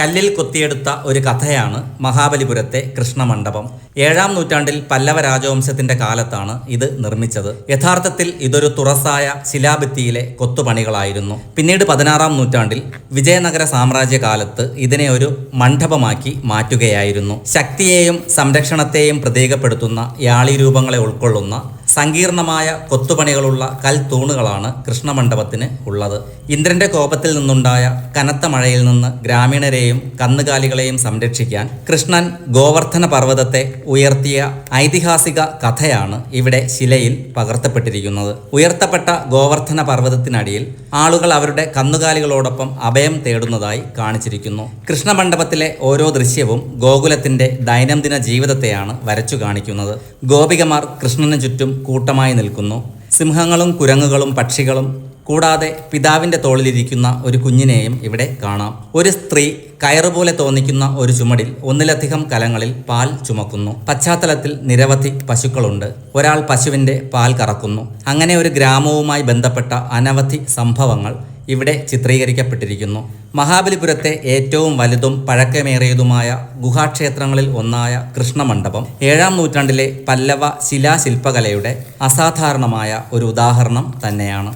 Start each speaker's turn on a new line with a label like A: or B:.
A: കല്ലിൽ കൊത്തിയെടുത്ത ഒരു കഥയാണ് മഹാബലിപുരത്തെ കൃഷ്ണമണ്ഡപം. ഏഴാം നൂറ്റാണ്ടിൽ പല്ലവ രാജവംശത്തിന്റെ കാലത്താണ് ഇത് നിർമ്മിച്ചത്. യഥാർത്ഥത്തിൽ ഇതൊരു തുറസായ ശിലാഭിത്തിയിലെ കൊത്തുപണികളായിരുന്നു. പിന്നീട് പതിനാറാം നൂറ്റാണ്ടിൽ വിജയനഗര സാമ്രാജ്യ കാലത്ത് ഇതിനെ ഒരു മണ്ഡപമാക്കി മാറ്റുകയായിരുന്നു. ശക്തിയെയും സംരക്ഷണത്തെയും പ്രതീകപ്പെടുത്തുന്ന യാളി രൂപങ്ങളെ ഉൾക്കൊള്ളുന്ന സങ്കീർണമായ കൊത്തുപണികളുള്ള കൽത്തൂണുകളാണ് കൃഷ്ണമണ്ഡപത്തിന് ഉള്ളത്. ഇന്ദ്രന്റെ കോപത്തിൽ നിന്നുണ്ടായ കനത്ത മഴയിൽ നിന്ന് ഗ്രാമീണരെയും കന്നുകാലികളെയും സംരക്ഷിക്കാൻ കൃഷ്ണൻ ഗോവർദ്ധന പർവതത്തെ ഉയർത്തിയ ഐതിഹാസിക കഥയാണ് ഇവിടെ ശിലയിൽ പകർത്തപ്പെട്ടിരിക്കുന്നത്. ഉയർത്തപ്പെട്ട ഗോവർദ്ധന പർവതത്തിനടിയിൽ ആളുകൾ അവരുടെ കന്നുകാലികളോടൊപ്പം അഭയം തേടുന്നതായി കാണിച്ചിരിക്കുന്നു. കൃഷ്ണമണ്ഡപത്തിലെ ഓരോ ദൃശ്യവും ഗോകുലത്തിന്റെ ദൈനംദിന ജീവിതത്തെയാണ് വരച്ചു കാണിക്കുന്നത്. ഗോപികമാർ കൃഷ്ണന് ചുറ്റും കൂട്ടമായി നിൽക്കുന്നു. സിംഹങ്ങളും കുരങ്ങുകളും പക്ഷികളും കൂടാതെ പിതാവിന്റെ തോളിലിരിക്കുന്ന ഒരു കുഞ്ഞിനെയും ഇവിടെ കാണാം. ഒരു സ്ത്രീ കയറുപോലെ തോന്നിക്കുന്ന ഒരു ചുമടിൽ ഒന്നിലധികം കലങ്ങളിൽ പാൽ ചുമക്കുന്നു. പശ്ചാത്തലത്തിൽ നിരവധി പശുക്കളുണ്ട്. ഒരാൾ പശുവിന്റെ പാൽ കറക്കുന്നു. അങ്ങനെ ഒരു ഗ്രാമവുമായി ബന്ധപ്പെട്ട അനവധി സംഭവങ്ങൾ ഇവിടെ ചിത്രീകരിക്കപ്പെട്ടിരിക്കുന്നു. മഹാബലിപുരത്തെ ഏറ്റവും വലുതും പഴക്കമേറിയതുമായ ഗുഹാക്ഷേത്രങ്ങളിൽ ഒന്നായ കൃഷ്ണമണ്ഡപം ഏഴാം നൂറ്റാണ്ടിലെ പല്ലവ ശിലാശില്പകലയുടെ അസാധാരണമായ ഒരു ഉദാഹരണം തന്നെയാണ്.